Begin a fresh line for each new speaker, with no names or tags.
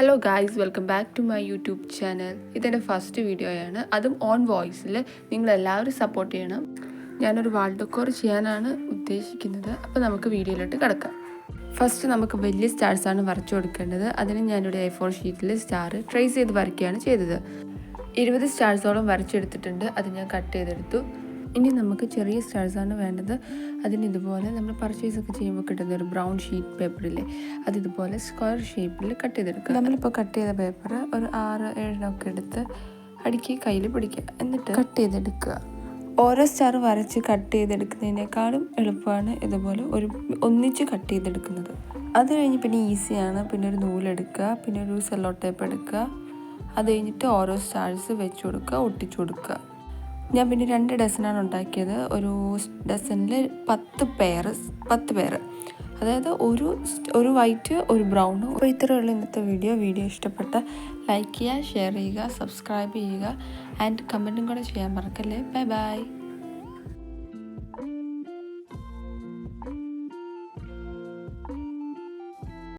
Guys welcome back to my YouTube channel ഇതെന്റെ first വീഡിയോയാണ് അതും ഓൺ വോയിസിൽ നിങ്ങളെല്ലാവരും സപ്പോർട്ട് ചെയ്യണം. ഞാനൊരു വാൾ ഡെക്കോർ ചെയ്യാനാണ് ഉദ്ദേശിക്കുന്നത്. അപ്പോൾ നമുക്ക് വീഡിയോയിലോട്ട് കിടക്കാം. ഫസ്റ്റ് നമുക്ക് വലിയ സ്റ്റാർസാണ് വരച്ചു കൊടുക്കേണ്ടത്. അതിന് ഞാനിവിടെ എ ഫോർ ഷീറ്റിൽ സ്റ്റാർ ട്രേസ് ചെയ്ത് വരയ്ക്കുകയാണ് ചെയ്തത്. ഇരുപത് സ്റ്റാർസോളം വരച്ചെടുത്തിട്ടുണ്ട്. അത് ഞാൻ കട്ട് ചെയ്തെടുത്തു. ഇനി നമുക്ക് ചെറിയ സ്റ്റാർസാണ് വേണ്ടത്. അതിന് ഇതുപോലെ നമ്മൾ പർച്ചേസ് ഒക്കെ ചെയ്യുമ്പോൾ കിട്ടുന്ന ഒരു ബ്രൗൺ ഷീറ്റ് പേപ്പറില്ലേ അത് ഇതുപോലെ സ്ക്വയർ ഷേപ്പിൽ കട്ട് ചെയ്തെടുക്കുക. നമ്മളിപ്പോൾ കട്ട് ചെയ്ത പേപ്പർ ഒരു ആറ് ഏഴിനൊക്കെ എടുത്ത് അടുക്കി കയ്യിൽ പിടിക്കുക. എന്നിട്ട് കട്ട് ചെയ്തെടുക്കുക. ഓരോ സ്റ്റാർ വരച്ച് കട്ട് ചെയ്തെടുക്കുന്നതിനേക്കാളും എളുപ്പമാണ് ഇതുപോലെ ഒരു ഒന്നിച്ച് കട്ട് ചെയ്തെടുക്കുന്നത്. അത് കഴിഞ്ഞ് പിന്നെ ഈസിയാണ് പിന്നെ ഒരു നൂലെടുക്കുക പിന്നെ ഒരു സെല്ലോ ടേപ്പ് എടുക്കുക. അത് കഴിഞ്ഞിട്ട് ഓരോ സ്റ്റാർസ് വെച്ച് കൊടുക്കുക ഒട്ടിച്ചു കൊടുക്കുക. ഞാൻ പിന്നെ രണ്ട് ഡസനാണ് ഉണ്ടാക്കിയത്. ഒരു ഡസനിൽ പത്ത് പെയർ പത്ത് പെയർ അതായത് ഒരു ഒരു വൈറ്റ് ഒരു ബ്രൗൺ അപ്പോൾ ഇത്രയുള്ള ഇന്നത്തെ വീഡിയോ വീഡിയോ ഇഷ്ടപ്പെട്ട ലൈക്ക് ചെയ്യുക ഷെയർ ചെയ്യുക സബ്സ്ക്രൈബ് ചെയ്യുക ആൻഡ് കമന്റും കൂടെ ചെയ്യാൻ മറക്കല്ലേ? Bye bye